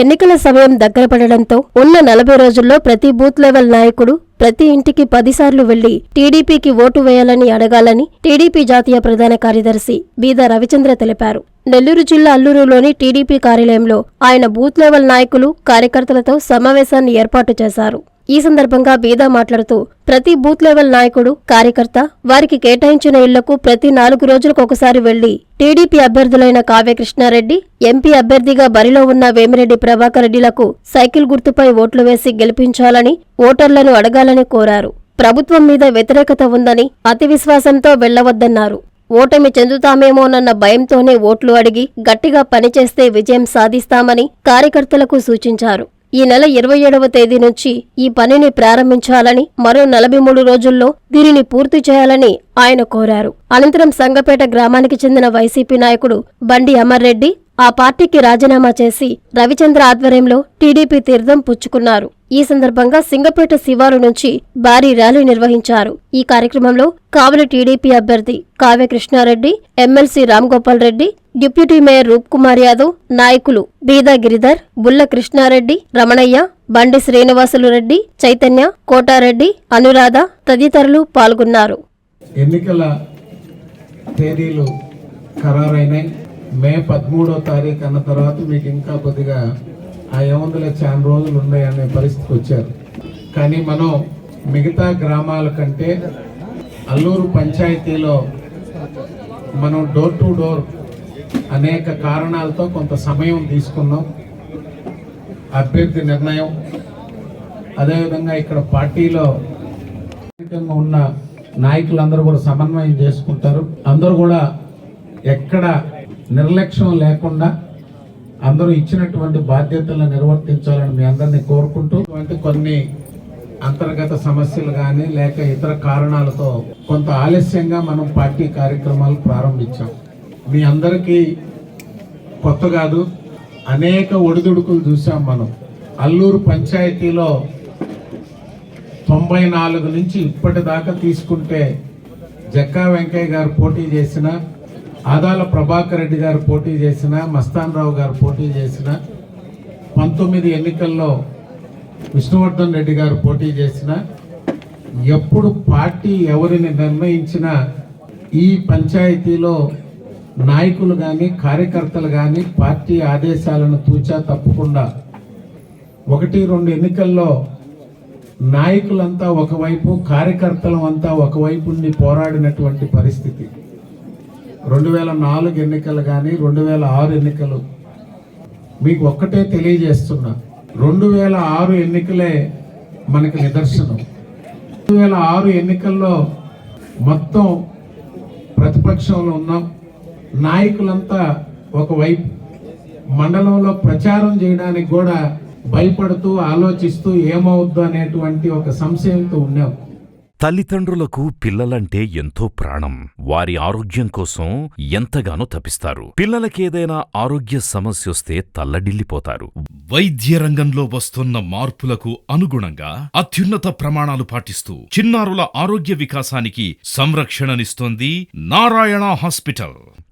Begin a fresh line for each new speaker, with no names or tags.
ఎన్నికల సమయం దగ్గర పడడంతో ఉన్న నలభై రోజుల్లో ప్రతి బూత్ లెవెల్ నాయకుడు ప్రతి ఇంటికి పదిసార్లు వెళ్ళి టీడీపీకి ఓటు వేయాలని అడగాలని టీడీపీ జాతీయ ప్రధాన కార్యదర్శి బీద రవిచంద్ర తెలిపారు. నెల్లూరు జిల్లా అల్లూరులోని టీడీపీ కార్యాలయంలో ఆయన బూత్ లెవెల్ నాయకులు కార్యకర్తలతో సమావేశాన్ని ఏర్పాటు చేశారు. ఈ సందర్భంగా బీదా మాట్లాడుతూ ప్రతి బూత్ లెవెల్ నాయకుడు కార్యకర్త వారికి కేటాయించిన ఇళ్ళకు ప్రతి నాలుగు రోజులకు ఒకసారి వెళ్ళి టీడీపీ అభ్యర్థులైన కావ్యకృష్ణారెడ్డి ఎంపీ అభ్యర్థిగా బరిలో ఉన్న వేమిరెడ్డి ప్రభాకర్ రెడ్డిలకు సైకిల్ గుర్తుపై ఓట్లు వేసి గెలిపించాలని ఓటర్లను అడగాలని కోరారు. ప్రభుత్వం మీద వ్యతిరేకత ఉందని అతి విశ్వాసంతో వెళ్ళవద్దన్నారు ఓటమి చెందుతామేమోనన్న భయంతోనే ఓట్లు అడిగి గట్టిగా పనిచేస్తే విజయం సాధిస్తామని కార్యకర్తలకు సూచించారు. ఈ నెల ఇరవై ఏడవ తేదీ నుంచి ఈ పనిని ప్రారంభించాలని మరో నలభై మూడు రోజుల్లో దీనిని పూర్తి చేయాలని ఆయన కోరారు. అనంతరం సంగపేట గ్రామానికి చెందిన వైసీపీ నాయకుడు బండి అమర్ రెడ్డి ఆ పార్టీకి రాజీనామా చేసి రవిచంద్ర ఆధ్వర్యంలో టీడీపీ తీర్థం పుచ్చుకున్నారు. ఈ సందర్భంగా సింగపేట శివారు నుంచి భారీ ర్యాలీ నిర్వహించారు. ఈ కార్యక్రమంలో కావలి టీడీపీ అభ్యర్థి Kavya Krishna Reddy MLC Ramgopal Reddy deputy mayor Roop Kumar Yadav నాయకులు బీదా గిరిధర్ బుల్ల కృష్ణారెడ్డి రమణయ్య బండి శ్రీనివాసులు రెడ్డి చైతన్య కోటారెడ్డి అనురాధ తదితరులు పాల్గొన్నారు.
ఎన్నికల తేదీలు ఖరారైనాయి. మే పదమూడో తారీఖు అన్న తర్వాత మీకు ఇంకా కొద్దిగా ఆ ఏముందులో చాలా రోజులు ఉన్నాయనే పరిస్థితికి వచ్చారు. కానీ మనం మిగతా గ్రామాల కంటే అల్లూరు పంచాయతీలో మనం డోర్ టు డోర్ అనేక కారణాలతో కొంత సమయం తీసుకున్నాం. అభ్యర్థి నిర్ణయం. అదేవిధంగా ఇక్కడ పార్టీలో ఉన్న నాయకులందరూ కూడా సమన్వయం చేసుకుంటారు. అందరూ కూడా ఎక్కడ నిర్లక్ష్యం లేకుండా అందరూ ఇచ్చినటువంటి బాధ్యతలను నిర్వర్తించాలని మీ అందరినీ కోరుకుంటూ ఇటువంటి కొన్ని అంతర్గత సమస్యలు కానీ లేక ఇతర కారణాలతో కొంత ఆలస్యంగా మనం పార్టీ కార్యక్రమాలు ప్రారంభించాం. మీ అందరికీ కొత్త కాదు అనేక ఒడిదుడుకులు చూసాం మనం. అల్లూరు పంచాయతీలో తొంభై నాలుగు నుంచి ఇప్పటిదాకా తీసుకుంటే జక్కా వెంకయ్య గారు పోటీ చేసిన ఆదాల ప్రభాకర్ రెడ్డి గారు పోటీ చేసిన మస్తాన్ రావు గారు పోటీ చేసిన పంతొమ్మిది ఎన్నికల్లో విష్ణువర్ధన్ రెడ్డి గారు పోటీ చేసిన ఎప్పుడు పార్టీ ఎవరిని నిర్ణయించినా ఈ పంచాయతీలో నాయకులు కానీ కార్యకర్తలు కానీ పార్టీ ఆదేశాలను తూచా తప్పకుండా ఒకటి రెండు ఎన్నికల్లో నాయకులంతా ఒకవైపు కార్యకర్తలం అంతా ఒకవైపు పోరాడినటువంటి పరిస్థితి. రెండు వేల నాలుగు ఎన్నికలు కానీ రెండు వేల ఆరు ఎన్నికలు మీకు ఒక్కటే తెలియజేస్తున్నా. రెండు వేల ఆరు ఎన్నికలే మనకి నిదర్శనం. రెండు వేల ఆరు ఎన్నికల్లో మొత్తం ప్రతిపక్షంలో ఉన్నాం. నాయకులంతా ఒకవైపు మండలంలో ప్రచారం చేయడానికి కూడా భయపడుతూ ఆలోచిస్తూ ఏమవుద్దు అనేటువంటి ఒక సంశయంతో ఉన్నాం.
తల్లిదండ్రులకు పిల్లలంటే ఎంతో ప్రాణం. వారి ఆరోగ్యం కోసం ఎంతగానో తపిస్తారు. పిల్లలకేదైనా ఆరోగ్య సమస్యొస్తే తల్లడిల్లిపోతారు.
వైద్య రంగంలో వస్తున్న మార్పులకు అనుగుణంగా అత్యున్నత ప్రమాణాలు పాటిస్తూ చిన్నారుల ఆరోగ్య వికాసానికి సంరక్షణనిస్తోంది నారాయణ హాస్పిటల్.